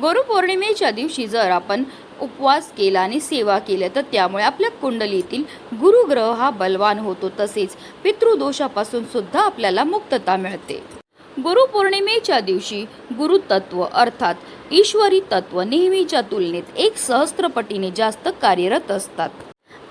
गुरुपौर्णिमेच्या दिवशी जर आपण उपवास केला आणि सेवा केल्या तर त्यामुळे आपल्या कुंडलीतील गुरुग्रह हा बलवान होतो तसेच पितृदोषापासून सुद्धा आपल्याला मुक्तता मिळते. गुरुपौर्णिमेच्या दिवशी गुरुतत्व अर्थात ईश्वरी तत्व नेहमीच्या तुलनेत एक सहस्त्रपटीने जास्त कार्यरत असतात.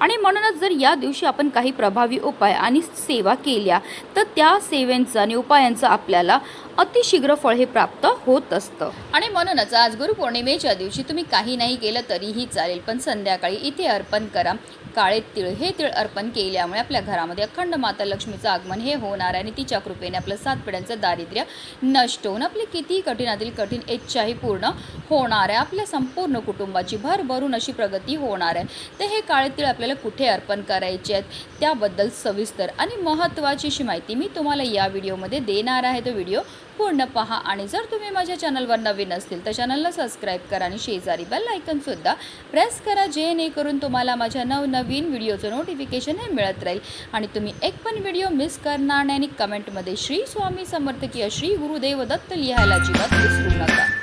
आणि म्हणूनच जर या दिवशी आपण काही प्रभावी उपाय आणि सेवा केल्या तर त्या सेवेंचं आणि उपायांचं आपल्याला अतिशीघ्र फळ हे प्राप्त होत असतं. आणि म्हणूनच आज गुरुपौर्णिमेच्या दिवशी तुम्ही काही नाही केलं तरीही चालेल पण संध्याकाळी इथे अर्पण करा. काळे तिळ हे तिळ अर्पण केल्यामुळे आपल्या घरामध्ये अखंड माता लक्ष्मीचं आगमन हे होणार आहे. आणि तिच्या कृपेने आपलं सात पिढ्यांचं दारिद्र्य नष्ट होऊन आपली कितीही कठीणातील कठीण इच्छाही पूर्ण होणार आहे. आपल्या संपूर्ण कुटुंबाची भर भरून अशी प्रगती होणार आहे. तर हे काळे तिळ आपल्याला कुठे अर्पण करायचे आहेत त्याबद्दल सविस्तर आणि महत्त्वाची अशी माहिती मी तुम्हाला या व्हिडिओमध्ये देणार आहे. तो व्हिडिओ पूर्ण पहा. आणि जर तुम्ही माझ्या चॅनलवर नवीन असतील तर चॅनलला सबस्क्राईब करा आणि शेजारी बेल आयकनसुद्धा प्रेस करा जेणेकरून तुम्हाला माझ्या नवनवीन व्हिडिओचं नोटिफिकेशन हे मिळत राहील. आणि तुम्ही एक पण व्हिडिओ मिस करणार नाही आणि कमेंटमध्ये श्री स्वामी समर्थ किंवा श्री गुरुदेव दत्त लिहायला अजिबात विसरू नका.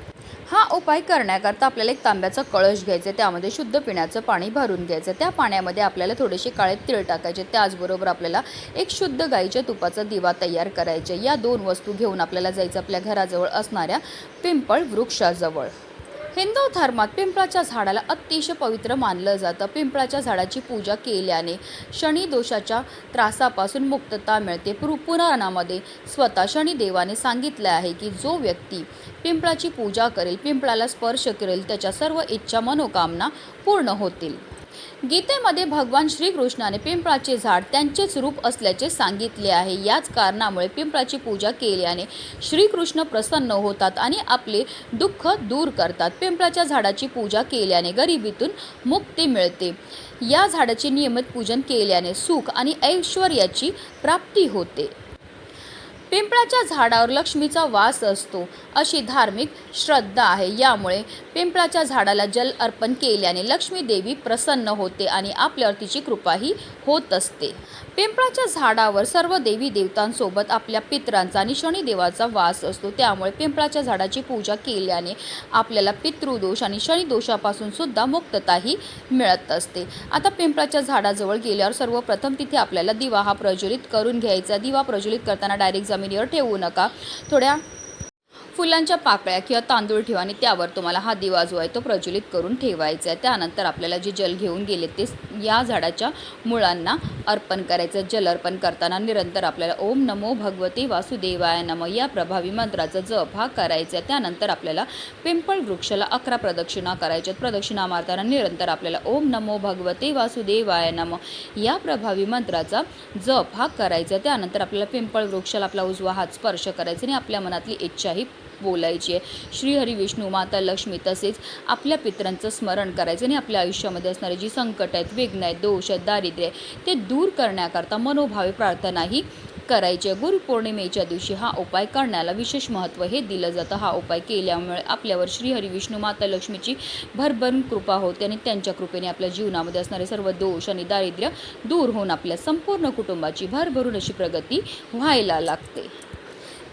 हा उपाय करण्याकरता आपल्याला एक तांब्याचा कळश घ्यायचा आहे त्यामध्ये शुद्ध पिण्याचं पाणी भरून घ्यायचं त्या पाण्यामध्ये आपल्याला थोडेसे काळे तीळ टाकायचे त्याचबरोबर आपल्याला एक शुद्ध गाईच्या तुपाचा दिवा तयार करायचे. या दोन वस्तू घेऊन आपल्याला जायचं आपल्या घराजवळ असणाऱ्या पिंपळ वृक्षाजवळ. हिंदू धर्मात पिंपळाच्या झाडाला अतिशय पवित्र मानलं जातं. पिंपळाच्या झाडाची पूजा केल्याने शनी दोषाच्या त्रासापासून मुक्तता मिळते. पुर पुराणामध्ये स्वतः शनिदेवाने सांगितलं आहे की जो व्यक्ती पिंपळाची पूजा करेल पिंपळाला स्पर्श करेल त्याच्या सर्व इच्छा मनोकामना पूर्ण होतील. गीतेमध्ये भगवान श्रीकृष्णाने पिंपळाचे झाड त्यांचेच रूप असल्याचे सांगितले आहे. याच कारणामुळे पिंपळाची पूजा केल्याने श्रीकृष्ण प्रसन्न होतात आणि आपले दुःख दूर करतात. पिंपळाच्या झाडाची पूजा केल्याने गरिबीतून मुक्ती मिळते. या झाडाचे नियमित पूजन केल्याने सुख आणि ऐश्वर्याची प्राप्ती होते. पिंपळाच्या झाडावर लक्ष्मीचा वास असतो अशी धार्मिक श्रद्धा आहे. यामुळे पिंपळाच्या झाडाला जल अर्पण केल्याने लक्ष्मी देवी प्रसन्न होते आणि आपल्यावर तिची कृपाही होत असते. पिंपळाच्या झाडावर सर्व देवी देवतांसोबत आपल्या पितरांचा आणि शनिदेवाचा वास असतो. त्यामुळे पिंपळाच्या झाडाची पूजा केल्याने आपल्याला पितृदोष आणि शनिदोषापासून सुद्धा मुक्तताही मिळत असते. आता पिंपळाच्या झाडाजवळ गेल्यावर सर्वप्रथम तिथे आपल्याला दिवा हा प्रज्वलित करून घ्यायचा. दिवा प्रज्वलित करताना डायरेक्ट जमिनीवर ठेवू नका. थोड्या फुलांच्या पाकळ्या किंवा तांदूळ ठेवा आणि त्यावर तुम्हाला हा दिवा जो आहे तो प्रज्वलित करून ठेवायचा आहे. त्यानंतर आपल्याला जे जल घेऊन गेले ते या झाडाच्या मुळांना अर्पण करायचं जल अर्पण करताना निरंतर आपल्याला ओम नमो भगवते वासुदेवाय नम या प्रभावी मंत्राचा जप हा करायचा त्यानंतर आपल्याला पिंपळ वृक्षाला अकरा प्रदक्षिणा करायच्यात. प्रदक्षिणा मारताना निरंतर आपल्याला ओम नमो भगवते वासुदेवाय नम या प्रभावी मंत्राचा जप हा करायचा आहे. त्यानंतर आपल्याला पिंपळ वृक्षाला आपला उजवा हात स्पर्श करायचा आणि आपल्या मनातली इच्छाही बोलायची आहे. श्रीहरी विष्णू माता लक्ष्मी तसेच आपल्या पितरांचं स्मरण करायचं आणि आपल्या आयुष्यामध्ये असणारे जी संकट आहेत विघ्न आहेत दोष आहेत दारिद्र्य आहे ते दूर करण्याकरता मनोभावे प्रार्थनाही करायचे गुरुपौर्णिमेच्या दिवशी हा उपाय करण्याला विशेष महत्त्व हे दिलं जातं. हा उपाय केल्यामुळे आपल्यावर श्रीहरी विष्णू माता लक्ष्मीची भरभरून कृपा होते आणि त्यांच्या कृपेने आपल्या जीवनामध्ये असणारे सर्व दोष आणि दारिद्र्य दूर होऊन आपल्या संपूर्ण कुटुंबाची भरभरून अशी प्रगती व्हायला लागते.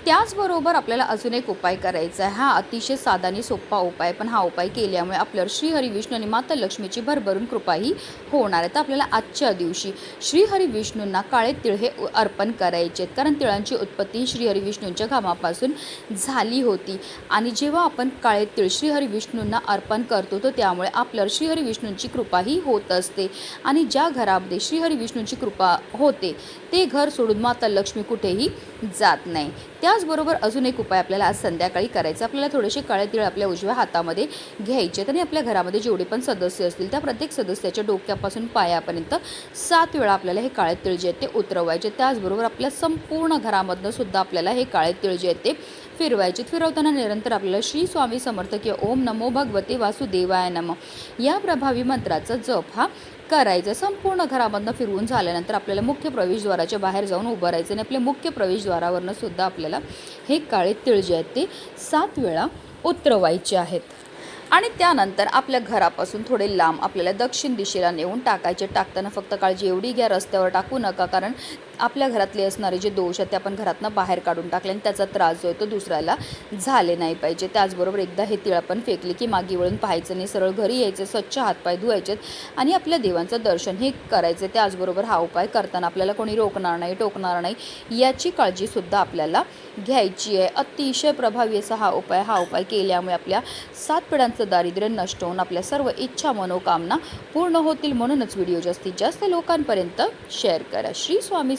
त्याचबरोबर आपल्याला अजून एक उपाय करायचा आहे. हा अतिशय साधा आणि सोपा उपाय पण हा उपाय केल्यामुळे आपल्यावर श्रीहरी विष्णू आणि माता लक्ष्मीची भरभरून कृपाही होणार आहे. तर आपल्याला आजच्या दिवशी श्रीहरी विष्णूंना काळे तिळ हे अर्पण करायचे आहेत. कारण तिळांची उत्पत्ती श्रीहरी विष्णूंच्या घामापासून झाली होती. आणि जेव्हा आपण काळे तिळ श्रीहरी विष्णूंना अर्पण करतो तर त्यामुळे आपल्यावर श्रीहरी विष्णूंची कृपाही होत असते. आणि ज्या घरामध्ये श्रीहरी विष्णूंची कृपा होते ते घर सोडून माता लक्ष्मी कुठेही जात नाही. त्या त्याचबरोबर अजून एक उपाय आपल्याला आज संध्याकाळी करायचा आपल्याला थोडेसे काळे तिळ आपल्या उजव्या हातामध्ये घ्यायचे आहेत आणि आपल्या घरामध्ये जेवढे पण सदस्य असतील त्या प्रत्येक सदस्याच्या डोक्यापासून पायापर्यंत सात वेळा आपल्याला हे काळे तिळ जे आहेत ते उतरवायचे. त्याचबरोबर आपल्या संपूर्ण घरामधनं सुद्धा आपल्याला हे काळे तिळ जे आहेत ते फिरवायचे. फिरवताना निरंतर आपल्याला श्री स्वामी समर्थ किंवा ओम नमो भगवते वासुदेवाय नम. या प्रभावी मंत्राचा जप हा करायचं. संपूर्ण घरामधनं फिरवून झाल्यानंतर आपल्याला मुख्य प्रवेशद्वाराच्या बाहेर जाऊन उभं राहायचं आणि आपल्या मुख्य प्रवेशद्वारावरनं सुद्धा आपल्याला हे काळे तिळ जे आहेत ते सात वेळा उतरवायचे आहेत. आणि त्यानंतर आपल्या घरापासून थोडे लांब आपल्याला दक्षिण दिशेला नेऊन टाकायचे. टाकताना फक्त काळजी एवढी घ्या रस्त्यावर टाकू नका कारण आपल्या घरातले असणारे जे दोष आहेत ते आपण घरातनं बाहेर काढून टाकले आणि त्याचा त्रास जो आहे तो दुसऱ्याला झाले नाही पाहिजे. त्याचबरोबर एकदा हे तिळ आपण फेकले की मागे वळून पाहायचं नाही सरळ घरी यायचं स्वच्छ हातपाय धुवायचेत आणि आपल्या देवांचं दर्शन हे करायचं. त्याचबरोबर हा उपाय करताना आपल्याला कोणी रोखणार नाही टोकणार नाही याची काळजीसुद्धा आपल्याला घ्यायची आहे. अतिशय प्रभावी असा हा उपाय हा उपाय केल्यामुळे आपल्या सात पिढ्यांचं दारिद्र्य नष्ट होऊन आपल्या सर्व इच्छा मनोकामना पूर्ण होतील. म्हणूनच व्हिडिओ जास्तीत जास्त लोकांपर्यंत शेअर करा. श्री स्वामी